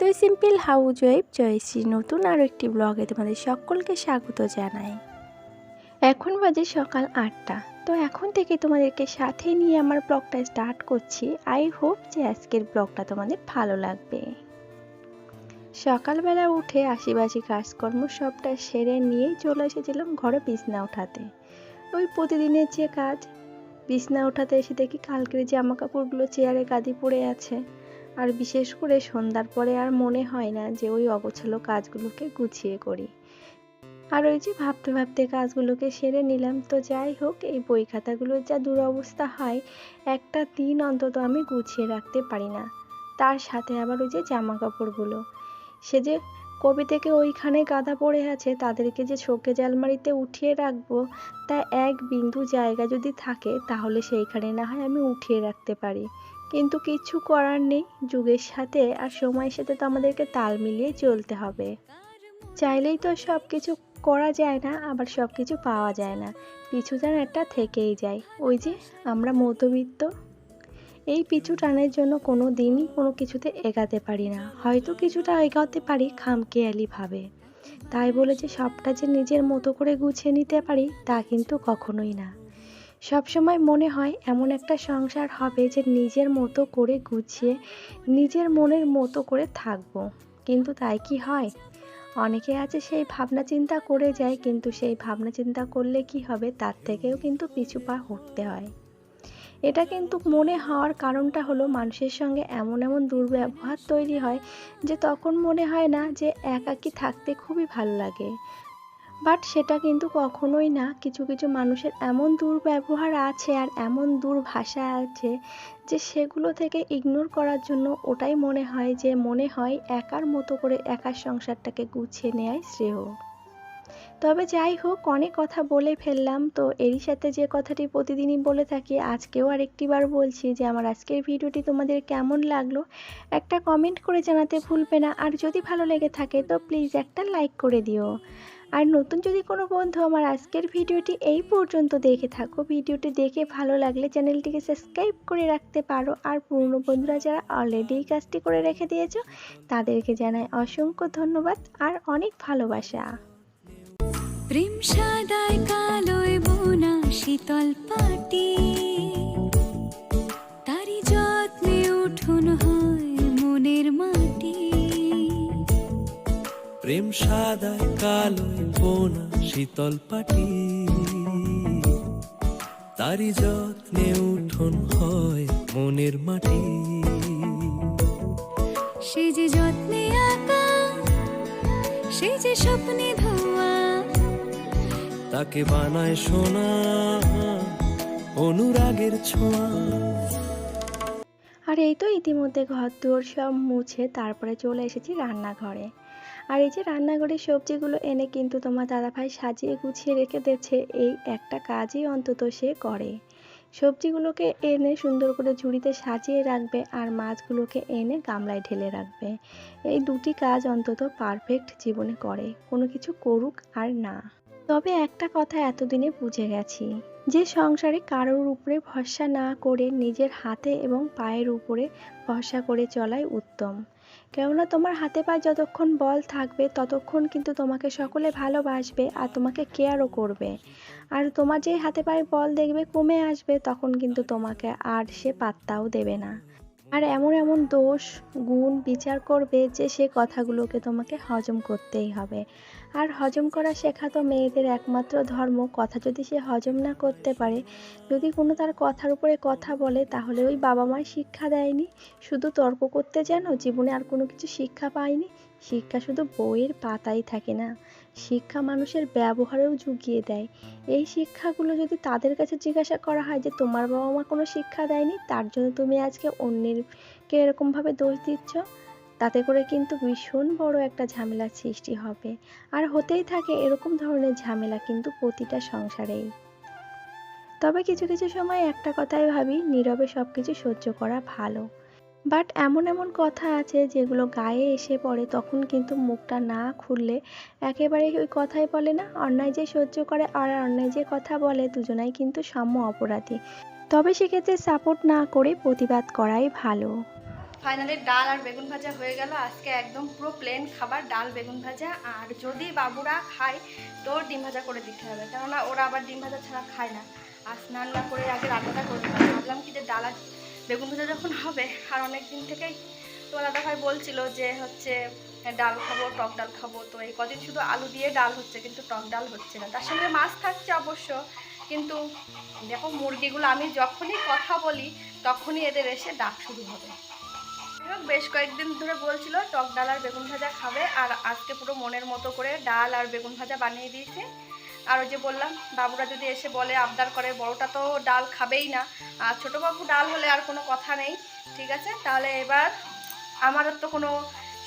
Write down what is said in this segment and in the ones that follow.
তো simple house wife Jayashree, নতুন আরও একটি ব্লগে তোমাদের সকলকে স্বাগত জানাই। এখন বাজে সকাল আটটা। তো এখন থেকে তোমাদেরকে সাথে নিয়ে আমার ব্লগটা স্টার্ট করছি। আই হোপ যে আজকের ব্লগটা তোমাদের ভালো লাগবে। সকালবেলা উঠে আশিবাসি কাজকর্ম সবটা সেরে নিয়েই চলে এসেছিলাম ঘরে বিছনা ওঠাতে ওই প্রতিদিনের যে কাজ, বিছনা ওঠাতে এসে দেখি কালকের জামা কাপড়গুলো চেয়ারে গাদি পড়ে আছে। আর বিশেষ করে সন্ধ্যার পরে আর মনে হয় না যে ওই অগোছালো কাজগুলোকে গুছিয়ে করি। আর ওই যে ভাবতে ভাবতে কাজগুলোকে সেরে নিলাম, তো যাই হোক, এই বই খাতাগুলোর যা দুরবস্থা হয়, একটা দিন অন্তত আমি গুছিয়ে রাখতে পারি না। তার সাথে আবার ওই যে জামা কাপড়গুলো সে যে কবে থেকে ওইখানে গাদা পড়ে আছে, তাদেরকে যে শোকেজ আলমারিতে উঠিয়ে রাখব, তা এক বিন্দু জায়গা যদি থাকে, তাহলে সেইখানে না হয় আমি উঠিয়ে রাখতে পারি। কিন্তু কিছু করার নেই। যুগের সাথে আর সময়ের সাথে তো আমাদেরকে তাল মিলিয়ে চলতে হবে। চাইলেই তো সব কিছু করা যায় না, আবার সব কিছু পাওয়া যায় না। পিছু একটা থেকেই যায়। ওই যে আমরা মধ্যবিত্ত। এই পিছু টানের জন্য কোনো দিনই কোনো কিছুতে এগাতে পারি না। হয়তো কিছুটা এগাতে পারি খামখেয়ালি ভাবে তাই বলে যে সবটা যে নিজের মতো করে গুছিয়ে নিতে পারি, তা কিন্তু কখনোই না। সবসময় মনে হয় এমন একটা সংসার হবে যে নিজের মতো করে গুছিয়ে, নিজের মনের মতো করে থাকব। কিন্তু তাই কি হয়? অনেকে আছে সেই ভাবনা চিন্তা করে যায়, কিন্তু সেই ভাবনা চিন্তা করলে কি হবে? তার থেকেও কিন্তু পিছু পা হটতে হয়। এটা কিন্তু মনে হওয়ার কারণটা হলো মানুষের সঙ্গে এমন এমন দুর্ব্যবহার তৈরি হয় যে তখন মনে হয় না যে একাকী থাকতে খুবই ভালো লাগে। বাট সেটা কিন্তু কখনোই না। কিছু কিছু মানুষের এমন দুর্ব্যবহার আছে আর এমন দুর্ভাষা আছে যে সেগুলো থেকে ইগনোর করার জন্য ওটাই মনে হয় যে মনে হয় একার মতো করে একার সংসারটাকে গুছিয়ে নেওয়াই শ্রেয়। তবে যাই হোক, অনেক কথা বলে ফেললাম। তো এরই সাথে যে কথাটি প্রতিদিনই বলে থাকি, আজকেও আর একটিবার বলছি যে আমার আজকের ভিডিওটি তোমাদের কেমন লাগল? একটা কমেন্ট করে জানাতে ভুলবে না। আর যদি ভালো লেগে থাকে, তো প্লিজ একটা লাইক করে দিও। আর নতুন যদি কোনো বন্ধু আমার আজকের ভিডিওটি এই পর্যন্ত দেখে থাকো, ভিডিওটি দেখে ভালো লাগলে চ্যানেলটিকে সাবস্ক্রাইব করে রাখতে পারো। আর পুরনো বন্ধুরা যারা অলরেডি এই কাজটি করে রেখে দিয়েছ, তাদেরকে জানাই অসংখ্য ধন্যবাদ আর অনেক ভালোবাসা। প্রেম সাদায় কালোয় বোনা শীতল পাটি। প্রেম সাদায় কালোয় বোনা শীতল পাটি। তারি যত্নে উঠোন হয় মনের মাটি। সে যে যত্নে আঁকা সে যে স্বপ্নে ধোয়া তাকে বানায় সোনা অনুরাগের ছোঁয়া। আর এই তো ইতিমধ্যে ঘর দুয়ার সব মুছে তারপরে চলে এসেছি রান্নাঘরে। আর এই যে রান্নাঘরের সবজিগুলো এনে কিন্তু তোমার দাদাভাই সাজিয়ে গুছিয়ে রেখে দিয়েছে, এই একটা কাজই অন্তত সে করে। সবজিগুলোকে এনে সুন্দর করে ঝুড়িতে সাজিয়ে রাখবে আর মাছগুলোকে এনে গামলায় ঢেলে রাখবে। এই দুটি কাজ অন্তত পারফেক্ট জীবনে করে, কোনো কিছু করুক আর না। তবে একটা কথা এতদিনে বুঝে গেছি, যে সংসারে কারোর উপরে ভরসা না করে নিজের হাতে এবং পায়ের উপরে ভরসা করে চলাই উত্তম। কেননা তোমার হাতে পায়ে যতক্ষণ বল থাকবে, ততক্ষণ কিন্তু তোমাকে সকলে ভালোবাসবে আর তোমাকে কেয়ারও করবে। আর তোমার যে হাতে পায়ে বল দেখবে কমে আসবে, তখন কিন্তু তোমাকে আর সে পাত্তাও দেবে না। আর এমন এমন দোষ, গুণ বিচার করবে যে সে কথাগুলোকে তোমাকে হজম করতেই হবে। আর হজম করা শেখা তো মেয়েদের একমাত্র ধর্ম। কথা যদি সে হজম না করতে পারে, যদি কোনো তার কথার উপরে কথা বলে, তাহলে ওই বাবা মায় শিক্ষা দেয়নি। শুধু তর্ক করতে যেন জীবনে আর কোনো কিছু শিক্ষা পায়নি। শিক্ষা শুধু বইয়ের পাতাই থাকে না। শিক্ষা মানুষের ব্যবহারেও জুগিয়ে দেয়। এই শিক্ষাগুলো যদি তাদের কাছে জিজ্ঞাসা করা হয় যে, তোমার বাবা মা কোনো শিক্ষা দেয়নি? তার জন্য তুমি আজকে অন্যেরকে এরকমভাবে দোষ দিচ্ছ? তাতে করে কিন্তু ভীষণ বড় একটা ঝামেলার সৃষ্টি হবে। আর হতেই থাকে এরকম ধরনের ঝামেলা কিন্তু প্রতিটা সংসারেই। তবে কিছু কিছু সময় একটা কথাই ভাবি, নীরবে সব কিছু সহ্য করা ভালো। বাট এমন এমন কথা আছে যেগুলো গায়ে এসে পড়ে তখন কিন্তু মুখটা না খুললে একেবারে ওই কথাই বলে না। অন্যায় যে সহ্য করে আর অন্যায় যে কথা বলে দুজনাই কিন্তু সাম্য অপরাধী। তবে সেক্ষেত্রে সাপোর্ট না করে প্রতিবাদ করাই ভালো। ফাইনালি ডাল আর বেগুন ভাজা হয়ে গেল। আজকে একদম পুরো প্লেন খাবার, ডাল, বেগুন ভাজা। আর যদি বাবুরা খায়, তো ডিম ভাজা করে দিতে হবে। কেননা ওরা আবার ডিম ভাজা ছাড়া খায় না। আর স্নান না করে আগে রান্নাটা করতে হবে। ভাবলাম কি যে ডাল আর বেগুন ভাজা যখন হবে, আর অনেক দিন থেকেই তো দাদা ভাই বলছিল যে হচ্ছে ডাল খাব, টক ডাল খাব। তো এই কদিন শুধু আলু দিয়ে ডাল হচ্ছে, কিন্তু টক ডাল হচ্ছে না। তার সঙ্গে মাছ থাকছে অবশ্য, কিন্তু দেখো মুরগিগুলো আমি যখনই কথা বলি, তখনই এদের এসে ডাক শুরু হবে। বেশ কয়েকদিন ধরে বলছিল টক ডাল আর বেগুন ভাজা খাবে, আর আজকে পুরো মনের মতো করে ডাল আর বেগুন ভাজা বানিয়ে দিয়েছে। আর ওই যে বললাম, বাবুরা যদি এসে বলে আবদার করে, বড়টা তো ডাল খাবেই না। আর ছোটো বাবু ডাল হলে আর কোনো কথা নেই, ঠিক আছে? তাহলে এবার আমারও তো কোনো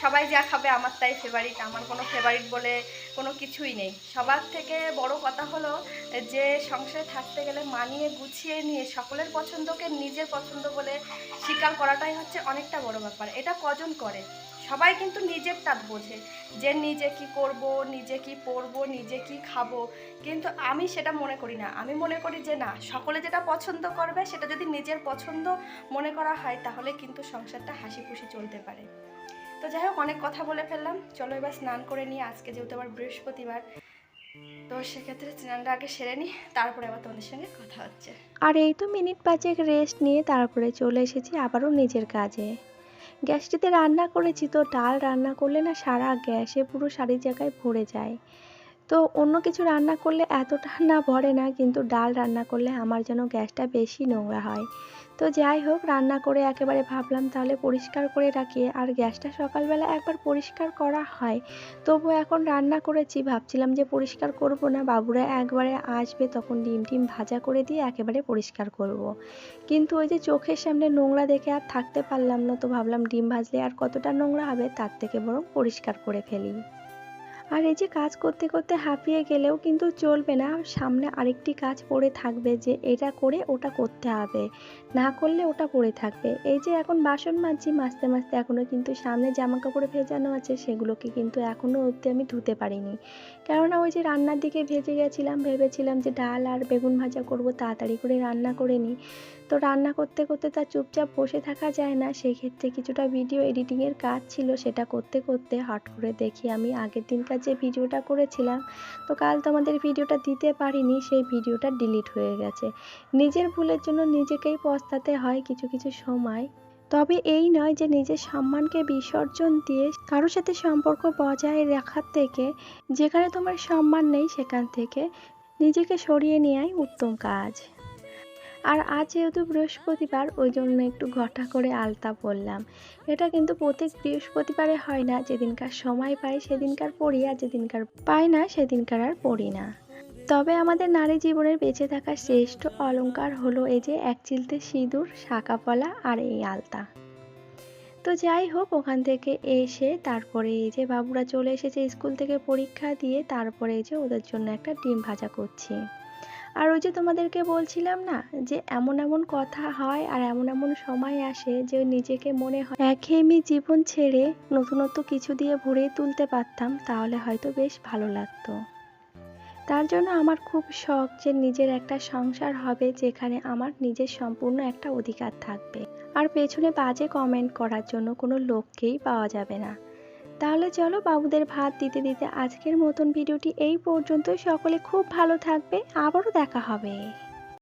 সবাই যা খাবে আমার তাই ফেভারিট আমার কোনো ফেভারিট বলে কোনো কিছুই নেই। সবার থেকে বড় কথা হলো যে, সংসারে থাকতে গেলে মানিয়ে গুছিয়ে নিয়ে সকলের পছন্দকে নিজের পছন্দ বলে স্বীকার করাটাই হচ্ছে অনেকটা বড় ব্যাপার। এটা কজন করে? সবাই কিন্তু নিজেরটা বোঝে যে, নিজে কি করব, নিজে কি পরবো, নিজে কি খাব। কিন্তু আমি সেটা মনে করি না। আমি মনে করি যে, না, সকলে যেটা পছন্দ করবে, সেটা যদি নিজের পছন্দ মনে করা হয়, তাহলে কিন্তু সংসারটা হাসি খুশি চলতে পারে। তো যাই হোক, অনেক কথা বলে ফেললাম। চলো এবার স্নান করে নিয়ে আজকে যেহেতু আবার বৃহস্পতিবার, তো সেক্ষেত্রে স্নানটা আগে সেরে নিই। তারপরে আবার তোমাদের সঙ্গে কথা হচ্ছে। আর এই তো মিনিট পাঁচেক রেস্ট নিয়ে তারপরে চলে এসেছি আবারও নিজের কাজে। গ্যাসটিতে রান্না করেছি তো ডাল রান্না করলে না সারা গ্যাসে পুরো সারি জায়গায় ভরে যায়। তো অন্য কিছু রান্না করলে এতটা না ভরে না, কিন্তু ডাল রান্না করলে আমার যেন গ্যাসটা বেশি নোংরা হয়। তো যাই হোক, রান্না করে একেবারে ভাবলাম তাহলে পরিষ্কার করে রাখি। আর গ্যাসটা সকালবেলা একবার পরিষ্কার করা হয় তবু এখন রান্না করেছি। ভাবছিলাম যে পরিষ্কার করব না, বাবুরা একবারে আসবে তখন ডিম টিম ভাজা করে দিয়ে একেবারে পরিষ্কার করব। কিন্তু ওই যে চোখের সামনে নোংরা দেখে আর থাকতে পারলাম না, তো ভাবলাম ডিম ভাজলে আর কতটা নোংরা হবে তার থেকে বরং পরিষ্কার করে ফেলি। আর এই যে কাজ করতে করতে হাঁপিয়ে গেলেও কিন্তু চলবে না। সামনে আরেকটি কাজ পড়ে থাকবে যে এটা করে ওটা করতে হবে, না করলে ওটা পড়ে থাকবে। এই যে এখন বাসন মাজছি, মাজতে মাজতে এখনও কিন্তু সামনে জামা কাপড় ভেজানো আছে, সেগুলোকে কিন্তু এখনও অবধি আমি ধুতে পারিনি। কেননা ওই যে রান্নার দিকে ভেজে গেছিলাম, ভেবেছিলাম যে ডাল আর বেগুন ভাজা করব, তাড়াতাড়ি করে রান্না করে নিই। তো রান্না করতে করতে তার চুপচাপ বসে থাকা যায় না। সেক্ষেত্রে কিছুটা ভিডিও এডিটিংয়ের কাজ ছিল সেটা করতে করতে হট করে দেখি আমি আগের দিনকার যে ভিডিওটা করেছিলাম। তো কাল তোমাদের ভিডিওটা দিতে পারিনি, সেই ভিডিওটা ডিলিট হয়ে গেছে। নিজের ভুলের জন্য নিজেকেই পস্তাতে হয় কিছু কিছু সময়। তবে এই নয় যে নিজের সম্মানকে বিসর্জন দিয়ে কারোর সাথে সম্পর্ক বজায় রাখার থেকে যেখানে তোমার সম্মান নেই সেখান থেকে নিজেকে সরিয়ে নেওয়াই উত্তম কাজ। আর আজ যেহেতু বৃহস্পতিবার ওই জন্য একটু ঘটা করে আলতা পরলাম। এটা কিন্তু প্রত্যেক বৃহস্পতিবারে হয় না, যেদিনকার সময় পাই সেদিনকার পড়ি আর যেদিনকার পাই না সেদিনকার আর পড়ি না। তবে আমাদের নারী জীবনের বেঁচে থাকা শ্রেষ্ঠ অলংকার হলো এই যে এক চিলতে সিঁদুর শাঁকাপলা আর এই আলতা। তো যাই হোক, ওখান থেকে এসে তারপরে এই যে বাবুরা চলে এসেছে স্কুল থেকে পরীক্ষা দিয়ে, তারপরে এই যে ওদের জন্য একটা ডিম ভাজা করছি। আর ওই যে তোমাদেরকে বলছিলাম না, যে এমন এমন কথা হয় আর এমন এমন সময় আসে যে নিজেকে মনে হয় একঘেয়েমি জীবন ছেড়ে নতুনত্ব কিছু দিয়ে ভরিয়ে তুলতে পারতাম, তাহলে হয়তো বেশ ভালো লাগতো। তার জন্য আমার খুব শখ যে নিজের একটা সংসার হবে যেখানে আমার নিজের সম্পূর্ণ একটা অধিকার থাকবে। আর পেছনে বাজে কমেন্ট করার জন্য কোনো লোককেই পাওয়া যাবে না। তাহলে চলো বাবুদের ভাত দিতে দিতে আজকের মতন ভিডিওটি এই পর্যন্তই। সকলে খুব ভালো থাকবে। আবারও দেখা হবে।